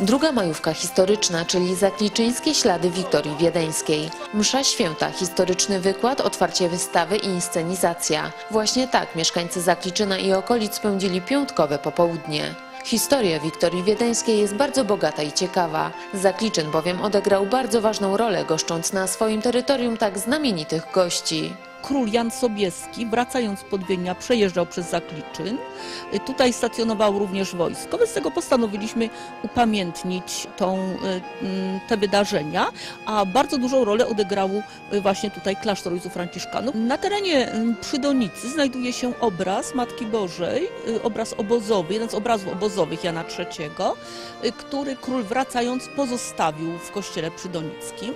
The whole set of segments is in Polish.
Druga majówka historyczna, czyli zakliczyńskie ślady Wiktorii Wiedeńskiej. Msza święta, historyczny wykład, otwarcie wystawy i inscenizacja. Właśnie tak mieszkańcy Zakliczyna i okolic spędzili piątkowe popołudnie. Historia Wiktorii Wiedeńskiej jest bardzo bogata i ciekawa. Zakliczyn bowiem odegrał bardzo ważną rolę, goszcząc na swoim terytorium tak znamienitych gości. Król Jan Sobieski, wracając z podwienia, przejeżdżał przez Zakliczyn. Y, Tutaj stacjonowało również wojsko, więc tego postanowiliśmy upamiętnić tą, y, mm, te wydarzenia, a bardzo dużą rolę odegrał y, właśnie tutaj klasztor ojców franciszkanów. Na terenie y, Przydonicy znajduje się obraz Matki Bożej, obraz obozowy, jeden z obrazów obozowych Jana III, który król wracając pozostawił w kościele przydonickim.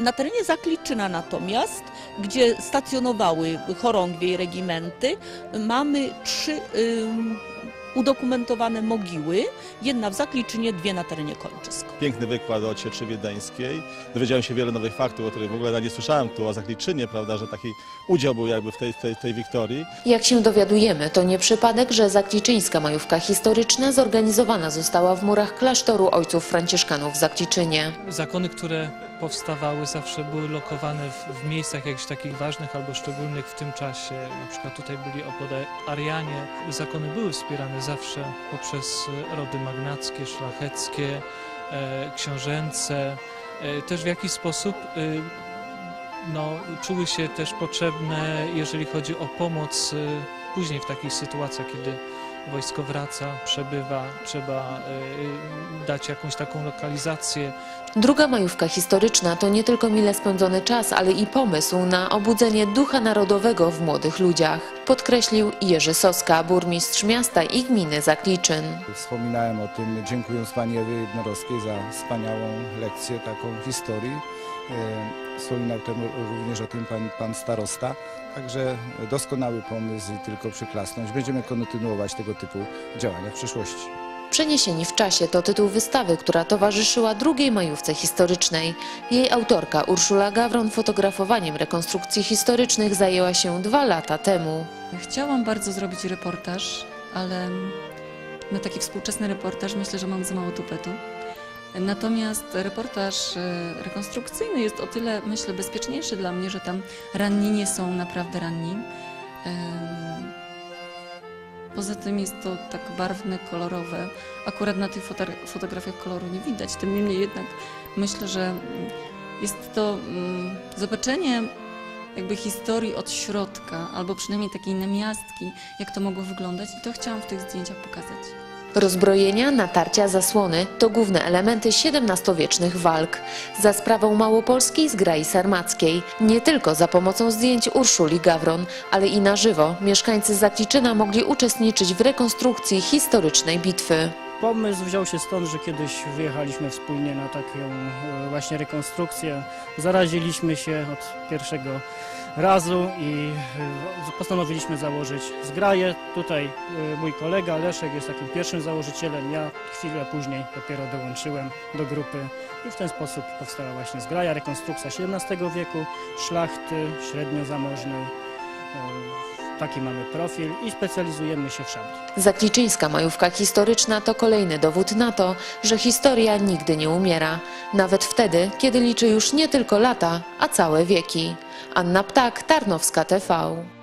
Na terenie Zakliczyna natomiast, gdzie chorągwie i regimenty, mamy trzy udokumentowane mogiły, jedna w Zakliczynie, dwie na terenie Kończysk. piękny wykład o cieczy wiedeńskiej. Dowiedziałem się wiele nowych faktów, o których w ogóle nie słyszałem tu o Zakliczynie, prawda, że taki udział był jakby w tej, tej, tej wiktorii. Jak się dowiadujemy, to nie przypadek, że zakliczyńska majówka historyczna zorganizowana została w murach klasztoru ojców franciszkanów w Zakliczynie. Zakony, które powstawały, zawsze były lokowane w, w miejscach jakichś takich ważnych albo szczególnych w tym czasie. Na przykład tutaj byli opodal Arianie. Zakony były wspierane zawsze poprzez e, rody magnackie, szlacheckie, e, książęce. E, też w jakiś sposób e, no, czuły się też potrzebne, jeżeli chodzi o pomoc e, później w takich sytuacjach, kiedy wojsko wraca, przebywa, trzeba e, dać jakąś taką lokalizację, Druga majówka historyczna to nie tylko mile spędzony czas, ale i pomysł na obudzenie ducha narodowego w młodych ludziach, podkreślił Jerzy Soska, burmistrz miasta i gminy Zakliczyn. Wspominałem o tym, dziękując Pani Ewie Jednorowskiej za wspaniałą lekcję taką historii. E, Wspominał również o tym pan, pan starosta. Także doskonały pomysł i tylko przyklasnąć. Będziemy kontynuować tego typu działania w przyszłości. Przeniesieni w czasie to tytuł wystawy, która towarzyszyła drugiej majówce historycznej. Jej autorka Urszula Gawron fotografowaniem rekonstrukcji historycznych zajęła się dwa lata temu. Chciałam bardzo zrobić reportaż, ale na taki współczesny reportaż myślę, że mam za mało tupetu. Natomiast reportaż e, rekonstrukcyjny jest o tyle, myślę, bezpieczniejszy dla mnie, że tam ranni nie są naprawdę ranni. Poza tym jest to tak barwne, kolorowe. Akurat na tych foto- fotografiach koloru nie widać. Tym niemniej jednak myślę, że mm, jest to mm, zobaczenie jakby historii od środka, albo przynajmniej takiej namiastki, jak to mogło wyglądać i to chciałam w tych zdjęciach pokazać. Rozbrojenia, natarcia, zasłony to główne elementy XVII-wiecznych walk. Za sprawą Małopolskiej zgrai sarmackiej. Nie tylko za pomocą zdjęć Urszuli Gawron, ale i na żywo mieszkańcy Zakliczyna mogli uczestniczyć w rekonstrukcji historycznej bitwy. Pomysł wziął się stąd, że kiedyś wyjechaliśmy wspólnie na taką e, właśnie rekonstrukcję. Zaraziliśmy się od pierwszego razu i e, postanowiliśmy założyć zgraję. Tutaj e, mój kolega Leszek jest takim pierwszym założycielem. Ja chwilę później dopiero dołączyłem do grupy i w ten sposób powstała właśnie zgraja, rekonstrukcja XVII wieku, szlachty średniozamożnej. E, Taki mamy profil i specjalizujemy się w szamie. Zakliczyńska majówka historyczna to kolejny dowód na to, że historia nigdy nie umiera. Nawet wtedy, kiedy liczy już nie tylko lata, a całe wieki. Anna Ptak, Tarnowska TV.